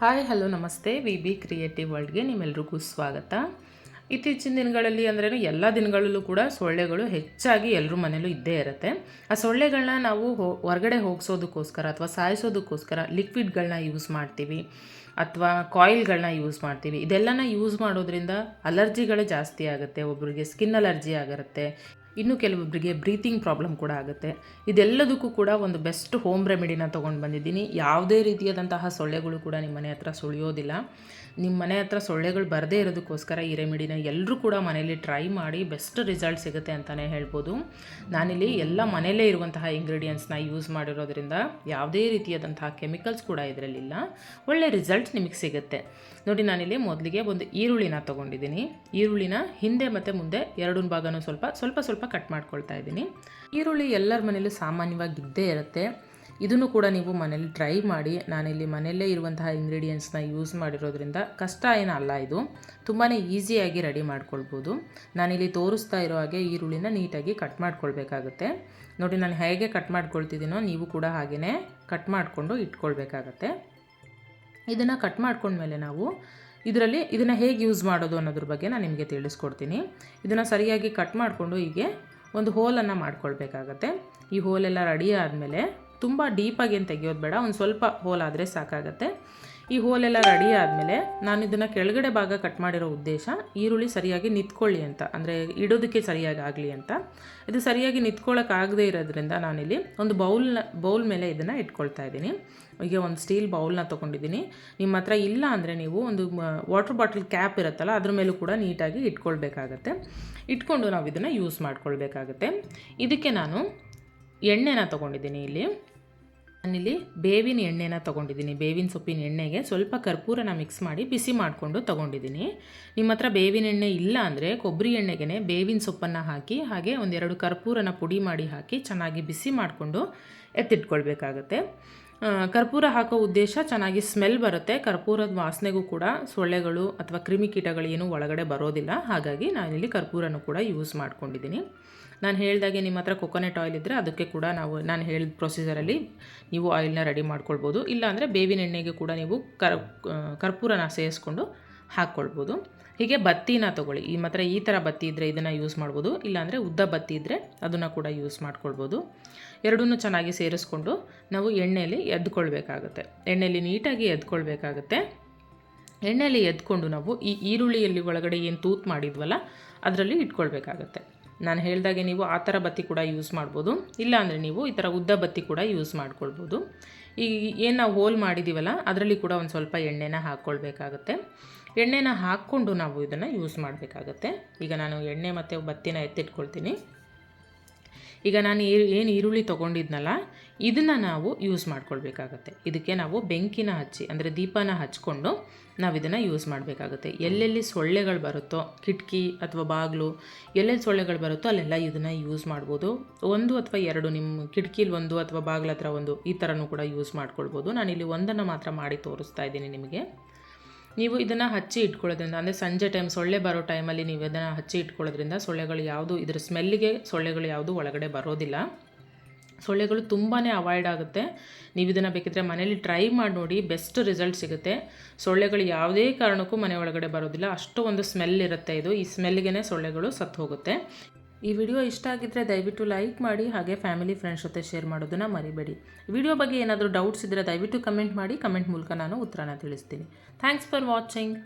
Hi, hello, ನಮಸ್ತೆ. V B creative ವರ್ಲ್ಡ್ಗೆ ನಿಮ್ಮೆಲ್ರಿಗೂ ಸ್ವಾಗತ. ಇತ್ತೀಚಿನ ದಿನಗಳಲ್ಲಿ ಅಂದ್ರೆ ಎಲ್ಲ ದಿನಗಳಲ್ಲೂ ಕೂಡ ಸೊಳ್ಳೆಗಳು ಹೆಚ್ಚಾಗಿ ಎಲ್ಲರ ಮನೇಲೂ ಇದ್ದೇ ಇರುತ್ತೆ. ಆ ಸೊಳ್ಳೆಗಳನ್ನ ನಾವು ಹೊರಗಡೆ ಹೋಗಿಸೋದಕ್ಕೋಸ್ಕರ ಅಥವಾ ಸಾಯಿಸೋದಕ್ಕೋಸ್ಕರ ಲಿಕ್ವಿಡ್ಗಳನ್ನ ಯೂಸ್ ಮಾಡ್ತೀವಿ ಅಥವಾ ಕಾಯಿಲ್ಗಳನ್ನ ಯೂಸ್ ಮಾಡ್ತೀವಿ. ಇದೆಲ್ಲನ ಯೂಸ್ ಮಾಡೋದ್ರಿಂದ ಅಲರ್ಜಿಗಳೇ ಜಾಸ್ತಿ ಆಗುತ್ತೆ. ಒಬ್ಬರಿಗೆ ಸ್ಕಿನ್ ಅಲರ್ಜಿ ಆಗಿರುತ್ತೆ. ಇನ್ನು ಕೆಲವೊಬ್ಬರಿಗೆ ಬ್ರೀತಿಂಗ್ ಪ್ರಾಬ್ಲಮ್ ಕೂಡ ಆಗುತ್ತೆ. ಇದೆಲ್ಲದಕ್ಕೂ ಕೂಡ ಒಂದು ಬೆಸ್ಟ್ ಹೋಮ್ ರೆಮಿಡಿನ ತೊಗೊಂಡು ಬಂದಿದ್ದೀನಿ. ಯಾವುದೇ ರೀತಿಯಾದಂತಹ ಸೊಳ್ಳೆಗಳು ಕೂಡ ನಿಮ್ಮ ಮನೆ ಹತ್ರ ಸುಳಿಯೋದಿಲ್ಲ. ನಿಮ್ಮ ಮನೆ ಹತ್ರ ಸೊಳ್ಳೆಗಳು ಬರದೇ ಇರೋದಕ್ಕೋಸ್ಕರ ಈ ರೆಮಿಡಿನ ಎಲ್ಲರೂ ಕೂಡ ಮನೇಲಿ ಟ್ರೈ ಮಾಡಿ ಬೆಸ್ಟ್ ರಿಸಲ್ಟ್ ಸಿಗುತ್ತೆ ಅಂತಲೇ ಹೇಳ್ಬೋದು. ನಾನಿಲ್ಲಿ ಎಲ್ಲ ಮನೆಯಲ್ಲೇ ಇರುವಂತಹ ಇಂಗ್ರೀಡಿಯೆಂಟ್ಸ್ನ ಯೂಸ್ ಮಾಡಿರೋದ್ರಿಂದ ಯಾವುದೇ ರೀತಿಯಾದಂತಹ ಕೆಮಿಕಲ್ಸ್ ಕೂಡ ಇದರಲ್ಲಿಲ್ಲ. ಒಳ್ಳೆ ರಿಸಲ್ಟ್ ನಿಮಗೆ ಸಿಗುತ್ತೆ. ನೋಡಿ, ನಾನಿಲ್ಲಿ ಮೊದಲಿಗೆ ಒಂದು ಈರುಳ್ಳಿನ ತೊಗೊಂಡಿದ್ದೀನಿ. ಈರುಳ್ಳಿನ ಹಿಂದೆ ಮತ್ತು ಮುಂದೆ ಎರಡೂ ಭಾಗನೂ ಸ್ವಲ್ಪ ಸ್ವಲ್ಪ ಸ್ವಲ್ಪ ಕಟ್ ಮಾಡ್ಕೊಳ್ತಾ ಇದ್ದೀನಿ. ಈರುಳ್ಳಿ ಎಲ್ಲರ ಮನೇಲೂ ಸಾಮಾನ್ಯವಾಗಿ ಇದ್ದೇ ಇರುತ್ತೆ. ಇದನ್ನು ಕೂಡ ನೀವು ಮನೇಲಿ ಟ್ರೈ ಮಾಡಿ, ನಾನಿಲ್ಲಿ ಮನೆಯಲ್ಲೇ ಇರುವಂತಹ ಇಂಗ್ರೀಡಿಯೆಂಟ್ಸ್ನ ಯೂಸ್ ಮಾಡಿರೋದ್ರಿಂದ ಕಷ್ಟ ಏನಲ್ಲ ಇದು. ತುಂಬಾ ಈಸಿಯಾಗಿ ರೆಡಿ ಮಾಡ್ಕೊಳ್ಬೋದು. ನಾನಿಲ್ಲಿ ತೋರಿಸ್ತಾ ಇರೋ ಹಾಗೆ ಈರುಳ್ಳಿನ ನೀಟಾಗಿ ಕಟ್ ಮಾಡ್ಕೊಳ್ಬೇಕಾಗುತ್ತೆ. ನೋಡಿ ನಾನು ಹೇಗೆ ಕಟ್ ಮಾಡ್ಕೊಳ್ತಿದ್ದೀನೋ ನೀವು ಕೂಡ ಹಾಗೆಯೇ ಕಟ್ ಮಾಡಿಕೊಂಡು ಇಟ್ಕೊಳ್ಬೇಕಾಗತ್ತೆ. ಇದನ್ನು ಕಟ್ ಮಾಡ್ಕೊಂಡ್ಮೇಲೆ ನಾವು ಇದರಲ್ಲಿ ಇದನ್ನು ಹೇಗೆ ಯೂಸ್ ಮಾಡೋದು ಅನ್ನೋದ್ರ ಬಗ್ಗೆ ನಾನು ನಿಮಗೆ ತಿಳಿಸ್ಕೊಡ್ತೀನಿ. ಇದನ್ನು ಸರಿಯಾಗಿ ಕಟ್ ಮಾಡಿಕೊಂಡು ಹೀಗೆ ಒಂದು ಹೋಲನ್ನು ಮಾಡ್ಕೊಳ್ಬೇಕಾಗತ್ತೆ. ಈ ಹೋಲೆಲ್ಲ ರೆಡಿ ಆದಮೇಲೆ ತುಂಬ ಡೀಪಾಗಿ ಏನು ತೆಗೆಯೋದು ಬೇಡ, ಒಂದು ಸ್ವಲ್ಪ ಹೋಲ್ ಆದರೆ ಸಾಕಾಗತ್ತೆ. ಈ ಹೋಲೆಲ್ಲ ರೆಡಿ ಆದಮೇಲೆ ನಾನು ಇದನ್ನು ಕೆಳಗಡೆ ಭಾಗ ಕಟ್ ಮಾಡಿರೋ ಉದ್ದೇಶ ಈರುಳ್ಳಿ ಸರಿಯಾಗಿ ನಿಂತ್ಕೊಳ್ಳಿ ಅಂತ, ಅಂದರೆ ಇಡೋದಕ್ಕೆ ಸರಿಯಾಗಿ ಆಗಲಿ ಅಂತ. ಇದು ಸರಿಯಾಗಿ ನಿಂತ್ಕೊಳ್ಳೋಕ್ಕಾಗದೇ ಇರೋದ್ರಿಂದ ನಾನಿಲ್ಲಿ ಒಂದು ಬೌಲ್ನ ಬೌಲ್ ಮೇಲೆ ಇದನ್ನು ಇಟ್ಕೊಳ್ತಾ ಇದ್ದೀನಿ. ಈಗ ಒಂದು ಸ್ಟೀಲ್ ಬೌಲ್ನ ತೊಗೊಂಡಿದ್ದೀನಿ. ನಿಮ್ಮ ಹತ್ರ ಇಲ್ಲ ಅಂದರೆ ನೀವು ಒಂದು ವಾಟರ್ ಬಾಟಲ್ ಕ್ಯಾಪ್ ಇರುತ್ತಲ್ಲ, ಅದ್ರ ಮೇಲೂ ಕೂಡ ನೀಟಾಗಿ ಇಟ್ಕೊಳ್ಬೇಕಾಗತ್ತೆ. ಇಟ್ಕೊಂಡು ನಾವು ಇದನ್ನು ಯೂಸ್ ಮಾಡ್ಕೊಳ್ಬೇಕಾಗತ್ತೆ. ಇದಕ್ಕೆ ನಾನು ಎಣ್ಣೆನ ತೊಗೊಂಡಿದ್ದೀನಿ ಇಲ್ಲಿ. ನಾನಿಲ್ಲಿ ಬೇವಿನ ಎಣ್ಣೆನ ತೊಗೊಂಡಿದ್ದೀನಿ. ಬೇವಿನ ಸೊಪ್ಪಿನ ಎಣ್ಣೆಗೆ ಸ್ವಲ್ಪ ಕರ್ಪೂರನ ಮಿಕ್ಸ್ ಮಾಡಿ ಬಿಸಿ ಮಾಡಿಕೊಂಡು ತೊಗೊಂಡಿದ್ದೀನಿ. ನಿಮ್ಮ ಹತ್ರ ಬೇವಿನ ಎಣ್ಣೆ ಇಲ್ಲ ಅಂದರೆ ಕೊಬ್ಬರಿ ಎಣ್ಣೆಗೆ ಬೇವಿನ ಸೊಪ್ಪನ್ನು ಹಾಕಿ, ಹಾಗೆ ಒಂದೆರಡು ಕರ್ಪೂರನ ಪುಡಿ ಮಾಡಿ ಹಾಕಿ ಚೆನ್ನಾಗಿ ಬಿಸಿ ಮಾಡಿಕೊಂಡು ಎತ್ತಿಟ್ಕೊಳ್ಬೇಕಾಗತ್ತೆ. ಕರ್ಪೂರ ಹಾಕೋ ಉದ್ದೇಶ ಚೆನ್ನಾಗಿ ಸ್ಮೆಲ್ ಬರುತ್ತೆ. ಕರ್ಪೂರದ ವಾಸನೆಗೂ ಕೂಡ ಸೊಳ್ಳೆಗಳು ಅಥವಾ ಕ್ರಿಮಿಕೀಟಗಳು ಏನೂ ಒಳಗಡೆ ಬರೋದಿಲ್ಲ. ಹಾಗಾಗಿ ನಾನಿಲ್ಲಿ ಕರ್ಪೂರನೂ ಕೂಡ ಯೂಸ್ ಮಾಡ್ಕೊಂಡಿದ್ದೀನಿ. ನಾನು ಹೇಳಿದಾಗೆ ನಿಮ್ಮ ಹತ್ರ ಕೊಕೊನೆಟ್ ಆಯಿಲ್ ಇದ್ದರೆ ಅದಕ್ಕೆ ಕೂಡ ನಾವು, ನಾನು ಹೇಳಿದ ಪ್ರೊಸೀಜರಲ್ಲಿ ನೀವು ಆಯಿಲ್ನ ರೆಡಿ ಮಾಡ್ಕೊಳ್ಬೋದು. ಇಲ್ಲಾಂದರೆ ಬೇವಿನ ಎಣ್ಣೆಗೆ ಕೂಡ ನೀವು ಕರ್ ಕರ್ಪೂರನ ಸೇರಿಸ್ಕೊಂಡು ಹಾಕ್ಕೊಳ್ಬೋದು. ಹೀಗೆ ಬತ್ತಿನ ತೊಗೊಳ್ಳಿ. ಈ ಮಾತ್ರ ಈ ಥರ ಬತ್ತಿ ಇದ್ದರೆ ಇದನ್ನು ಯೂಸ್ ಮಾಡ್ಬೋದು. ಇಲ್ಲಾಂದರೆ ಉದ್ದ ಬತ್ತಿ ಇದ್ದರೆ ಅದನ್ನು ಕೂಡ ಯೂಸ್ ಮಾಡ್ಕೊಳ್ಬೋದು. ಎರಡನ್ನೂ ಚೆನ್ನಾಗಿ ಸೇರಿಸ್ಕೊಂಡು ನಾವು ಎಣ್ಣೆಯಲ್ಲಿ ಎದ್ಕೊಳ್ಬೇಕಾಗುತ್ತೆ. ಎಣ್ಣೆಯಲ್ಲಿ ನೀಟಾಗಿ ಎದ್ಕೊಳ್ಬೇಕಾಗತ್ತೆ. ಎಣ್ಣೆಯಲ್ಲಿ ಎದ್ಕೊಂಡು ನಾವು ಈ ಈರುಳ್ಳಿಯಲ್ಲಿ ಒಳಗಡೆ ಏನು ತೂತ್ ಮಾಡಿದ್ವಲ್ಲ, ಅದರಲ್ಲಿ ಇಟ್ಕೊಳ್ಬೇಕಾಗತ್ತೆ. ನಾನು ಹೇಳಿದಾಗೆ ನೀವು ಆ ಥರ ಬತ್ತಿ ಕೂಡ ಯೂಸ್ ಮಾಡ್ಬೋದು. ಇಲ್ಲಾಂದರೆ ನೀವು ಈ ಥರ ಉದ್ದ ಬತ್ತಿ ಕೂಡ ಯೂಸ್ ಮಾಡ್ಕೊಳ್ಬೋದು. ಈ ಏನು ನಾವು ಹೋಲ್ ಮಾಡಿದ್ದೀವಲ್ಲ ಅದರಲ್ಲಿ ಕೂಡ ಒಂದು ಸ್ವಲ್ಪ ಎಣ್ಣೆನ ಹಾಕ್ಕೊಳ್ಬೇಕಾಗತ್ತೆ. ಎಣ್ಣೆನ ಹಾಕ್ಕೊಂಡು ನಾವು ಇದನ್ನು ಯೂಸ್ ಮಾಡಬೇಕಾಗತ್ತೆ. ಈಗ ನಾನು ಎಣ್ಣೆ ಮತ್ತು ಬತ್ತಿನ ಎತ್ತಿಟ್ಕೊಳ್ತೀನಿ. ಈಗ ನಾನು ಏನು ಈರುಳ್ಳಿ ತೊಗೊಂಡಿದ್ನಲ್ಲ, ಇದನ್ನು ನಾವು ಯೂಸ್ ಮಾಡ್ಕೊಳ್ಬೇಕಾಗತ್ತೆ. ಇದಕ್ಕೆ ನಾವು ಬೆಂಕಿನ ಹಚ್ಚಿ, ಅಂದರೆ ದೀಪನ ಹಚ್ಕೊಂಡು ನಾವು ಇದನ್ನು ಯೂಸ್ ಮಾಡಬೇಕಾಗುತ್ತೆ. ಎಲ್ಲೆಲ್ಲಿ ಸೊಳ್ಳೆಗಳು ಬರುತ್ತೋ, ಕಿಟಕಿ ಅಥವಾ ಬಾಗಿಲು, ಎಲ್ಲೆಲ್ಲಿ ಸೊಳ್ಳೆಗಳು ಬರುತ್ತೋ ಅಲ್ಲೆಲ್ಲ ಇದನ್ನು ಯೂಸ್ ಮಾಡ್ಬೋದು. ಒಂದು ಅಥವಾ ಎರಡು ನಿಮ್ಮ ಕಿಟಕಿಲಿ ಒಂದು ಅಥವಾ ಬಾಗಿಲ ಹತ್ರ ಒಂದು, ಈ ಥರನೂ ಕೂಡ ಯೂಸ್ ಮಾಡ್ಕೊಳ್ಬೋದು. ನಾನಿಲ್ಲಿ ಒಂದನ್ನು ಮಾತ್ರ ಮಾಡಿ ತೋರಿಸ್ತಾ ಇದ್ದೀನಿ ನಿಮಗೆ. ನೀವು ಇದನ್ನು ಹಚ್ಚಿ ಇಟ್ಕೊಳ್ಳೋದ್ರಿಂದ, ಅಂದರೆ ಸಂಜೆ ಟೈಮ್ ಸೊಳ್ಳೆ ಬರೋ ಟೈಮಲ್ಲಿ ನೀವು ಇದನ್ನು ಹಚ್ಚಿ ಇಟ್ಕೊಳ್ಳೋದ್ರಿಂದ ಸೊಳ್ಳೆಗಳು ಯಾವುದು, ಇದ್ರ ಸ್ಮೆಲ್ಲಿಗೆ ಸೊಳ್ಳೆಗಳು ಯಾವುದು ಒಳಗಡೆ ಬರೋದಿಲ್ಲ. ಸೊಳ್ಳೆಗಳು ತುಂಬಾ ಅವಾಯ್ಡ್ ಆಗುತ್ತೆ. ನೀವು ಇದನ್ನು ಬೇಕಿದ್ರೆ ಮನೇಲಿ ಟ್ರೈ ಮಾಡಿ ನೋಡಿ ಬೆಸ್ಟ್ ರಿಸಲ್ಟ್ ಸಿಗುತ್ತೆ. ಸೊಳ್ಳೆಗಳು ಯಾವುದೇ ಕಾರಣಕ್ಕೂ ಮನೆ ಒಳಗಡೆ ಬರೋದಿಲ್ಲ. ಅಷ್ಟು ಒಂದು ಸ್ಮೆಲ್ ಇರುತ್ತೆ ಇದು. ಈ ಸ್ಮೆಲ್ಗೆ ಸೊಳ್ಳೆಗಳು ಸತ್ತು ಹೋಗುತ್ತೆ. ಈ ವಿಡಿಯೋ ಇಷ್ಟ ಆಗಿದ್ದರೆ ದಯವಿಟ್ಟು ಲೈಕ್ ಮಾಡಿ ಹಾಗೆ ಫ್ಯಾಮಿಲಿ ಫ್ರೆಂಡ್ಸ್ ಜೊತೆ ಶೇರ್ ಮಾಡೋದನ್ನು ಮರಿಬೇಡಿ. ವಿಡಿಯೋ ಬಗ್ಗೆ ಏನಾದರೂ ಡೌಟ್ಸ್ ಇದ್ದರೆ ದಯವಿಟ್ಟು ಕಮೆಂಟ್ ಮಾಡಿ, ಕಮೆಂಟ್ ಮೂಲಕ ನಾನು ಉತ್ತರನ ತಿಳಿಸ್ತೀನಿ. Thanks for watching.